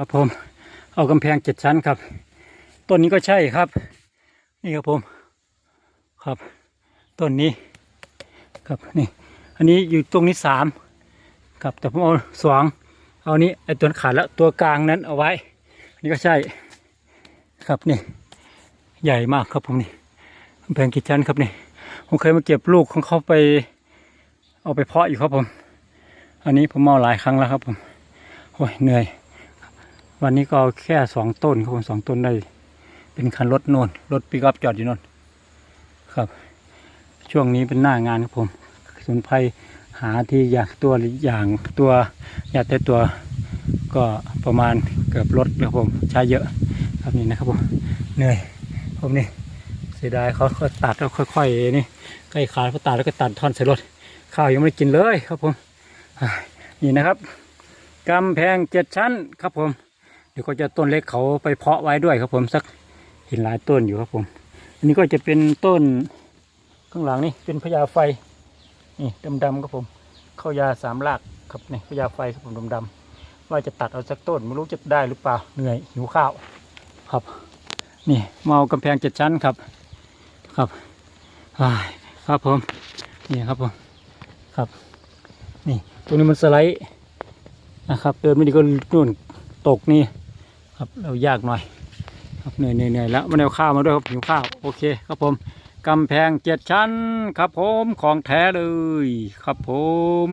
ครับผมเอากำแพงเจ็ดชั้นครับต้นนี้ก็ใช่ครับ นี่ครับผมครับต้นนี้ครับนี่อันนี้อยู่ตรงนี้สามครับแต่ผมเอาสองเอานี้ไอตัวขาดแล้วตัวกลางนั้นเอาไว้นนี้ก็ใช่ครับนี่ใหญ่มากครับผมนี่กำแพงกี่ชั้นครับนี่ผมเคยมาเก็บลูกของเขาไป เอาไปเพาะอยู่ครับผม อันนี้ผมเอาหลายครั้งแล้วครับผมโอ้ยเหนื่อย วันนี้ก็เอาแค่สองต้นครับผมสองต้นได้ เป็นคันรถโน่นรถปิกอัพจอดอยู่โน่นครับ ช่วงนี้เป็นหน้างานครับผมสุนไพรหาที่อยากตัวอย่างตัวอยากได้ตัวก็ประมาณเกือบรถแล้วผมใช้เยอะครับนี่นะครับผมเหนื่อยผมนี่เสียดายเขาเขาตัดแล้วค่อยๆนี่ใกล้ขาดเขาตัดแล้วก็ตัดท่อนใส่รถข้าวยังไม่ได้กินเลยครับผมนี่นะครับกำแพงเจ็ดชั้นครับผม ดี๋ยวก็จะต้นเล็กเขาไปเพาะไว้ด้วยครับผมสักเห็นหลายต้นอยู่ครับผม อันนี้ก็จะเป็นต้นข้างหลังนี่เป็นพญาไฟนี่ดำๆครับผมเข้ายาสามรากครับนี่พญาไฟครับผมดำๆว่าจะตัดเอาสักต้นไม่รู้จะได้หรือเปล่าเหนื่อยหิวข้าวครับ นี่มาเอากำแพงเจ็ดชั้นครับ ครับครับผมนี่ครับผมครับนี่ตรงนี้มันสไลด์นะครับ เดินไม่ดีก็นู่นตกนี่ ครับเรายากหน่อยครับเหนื่อยเหนื่อยแล้วมันเอาข้าวมาด้วยครับหิวข้าวโอเคครับผมกำแพงเจ็ดชั้นครับผมของแท้เลยครับผม